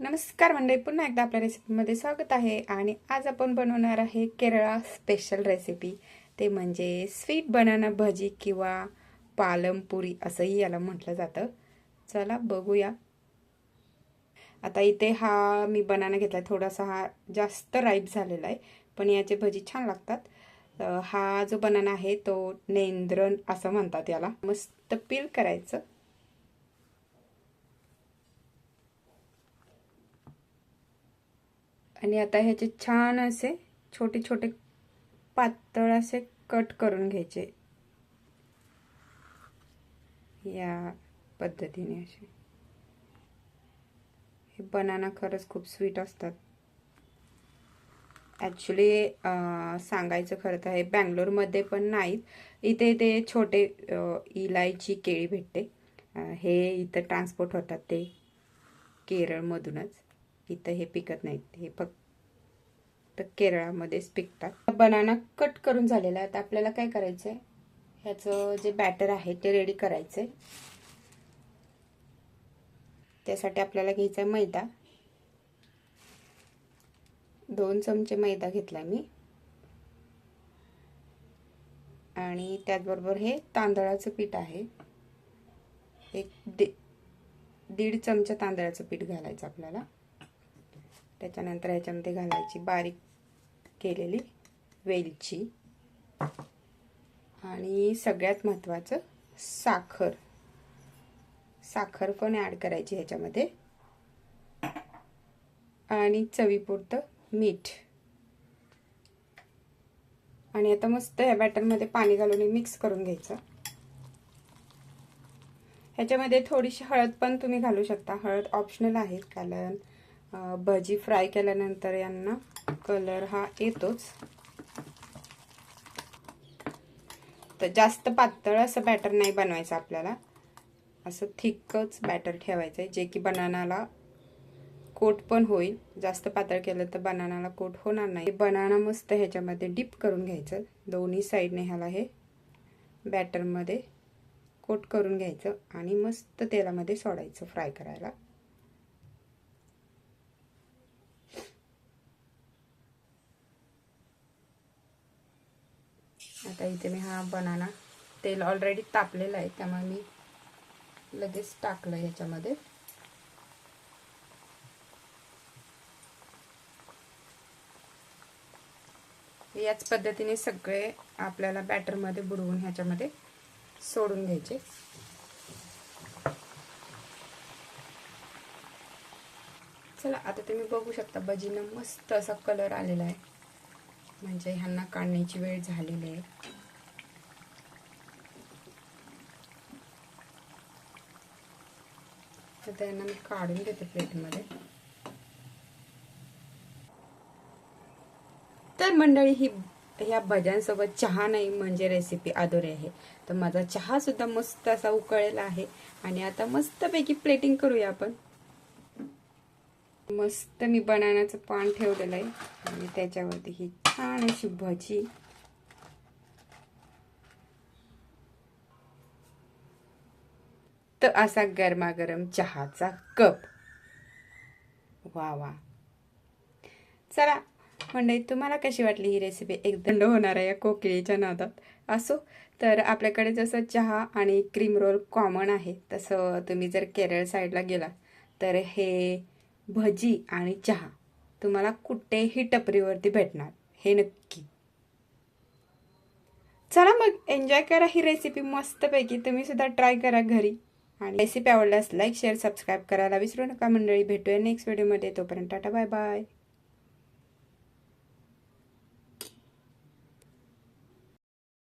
नमस्कार मंडळी पुन्हा एकदा आपल्या रेसिपीमध्ये स्वागत आहे. आणि आज आपण बनवणार आहे केरळा स्पेशल रेसिपी ते म्हणजे स्वीट बनाना भजी किंवा पालमपुरी असंही याला म्हटलं जातं. चला बघूया. आता इथे हा मी बनाना घेतला थोडासा हा जास्त राईप झालेला आहे पण याचे भजी छान लागतात. हा जो बनाना आहे तो नेंद्रन असं म्हणतात याला. मस्त पील करायचं. आणि आता ह्याचे छान असे छोटे छोटे पातळ असे कट करून घ्यायचे. या पद्धतीने असे. हे बनाना खरंच खूप स्वीट असतात. ॲक्च्युली सांगायचं खरं तर हे बँगलोरमध्ये पण नाहीत. इथे ते छोटे इलायची केळी भेटते. हे इथं ट्रान्सपोर्ट होतात ते केरळमधूनच. इथं हे पिकत नाहीत. हे फक्त केरळामध्येच पिकतात. बनाना कट करून झालेला आहे. आता आपल्याला काय करायचं आहे ह्याचं जे बॅटर आहे ते रेडी करायचं आहे त्यासाठी आपल्याला घ्यायचा आहे मैदा. दोन चमचे मैदा घेतला मी. आणि त्याचबरोबर हे तांदळाचं पीठ आहे. एक दीड चमचा तांदळाचं पीठ घालायचं आपल्याला. त्याच्यानंतर ह्याच्यामध्ये घालायची बारीक केलेली वेलची. आणि सगळ्यात महत्त्वाचं साखर. साखर पण ॲड करायची ह्याच्यामध्ये. आणि चवीपुरतं मीठ. आणि आता मस्त ह्या बॅटरमध्ये पाणी घालून मिक्स करून घ्यायचं. ह्याच्यामध्ये थोडीशी हळद पण तुम्ही घालू शकता. हळद ऑप्शनल आहे कारण भजी फ्राय केल्यानंतर यांना कलर हा येतोच. तर जास्त पातळ असं बॅटर नाही बनवायचं आपल्याला. असं थिकच बॅटर ठेवायचं आहे जे की बनानाला कोट पण होईल. जास्त पातळ केलं तर बनानाला कोट होणार नाही. बनाना मस्त ह्याच्यामध्ये डिप करून घ्यायचं. दोन्ही साईडने ह्याला हे बॅटरमध्ये कोट करून घ्यायचं आणि मस्त तेलामध्ये सोडायचं फ्राय करायला. आता इथे मी हा बनाना तेल ऑलरेडी तापलेलं आहे त्यामुळे मी लगेच टाकलं ह्याच्यामध्ये. याच पद्धतीने सगळे आपल्याला बॅटरमध्ये बुडवून ह्याच्यामध्ये सोडून घ्यायचे. चला आता तुम्ही बघू शकता भजीनं मस्त असा कलर आलेला आहे. म्हणजे ह्यांना काढण्याची वेळ झालेली आहे. तर त्यांना मी काढून घेते प्लेटमध्ये. तर मंडळी ही ह्या भज्यांसोबत चहा नाही म्हणजे रेसिपी आदोरे आहे. तर माझा चहा सुद्धा मस्त असा उकळलेला आहे. आणि आता मस्तपैकी प्लेटिंग करूया आपण. मस्त मी बनानाचं पान ठेवलेलं आहे. आणि त्याच्यावरती ही छान अशी भजी. तर असा गरमागरम चहाचा कप. वा वा. चला म्हणजे तुम्हाला कशी वाटली ही रेसिपी एकदंड होणार आहे या कोकिळीच्या नादात. असो तर आपल्याकडे जसं चहा आणि क्रीम रोल कॉमन आहे तसं तुम्ही जर केरळ साईडला गेला तर हे भजी आणि चहा. तुम्हाला कुठेही टपरीवरती भेटणार. हे नक्की. चला मग एन्जॉय करा ही रेसिपी मस्तपैकी. तुम्ही सुद्धा ट्राय करा घरी. आणि रेसिपी आवडल्यास लाईक शेअर सबस्क्राईब करायला विसरू नका. मंडळी भेटूया नेक्स्ट व्हिडिओमध्ये तोपर्यंत टाटा बाय बाय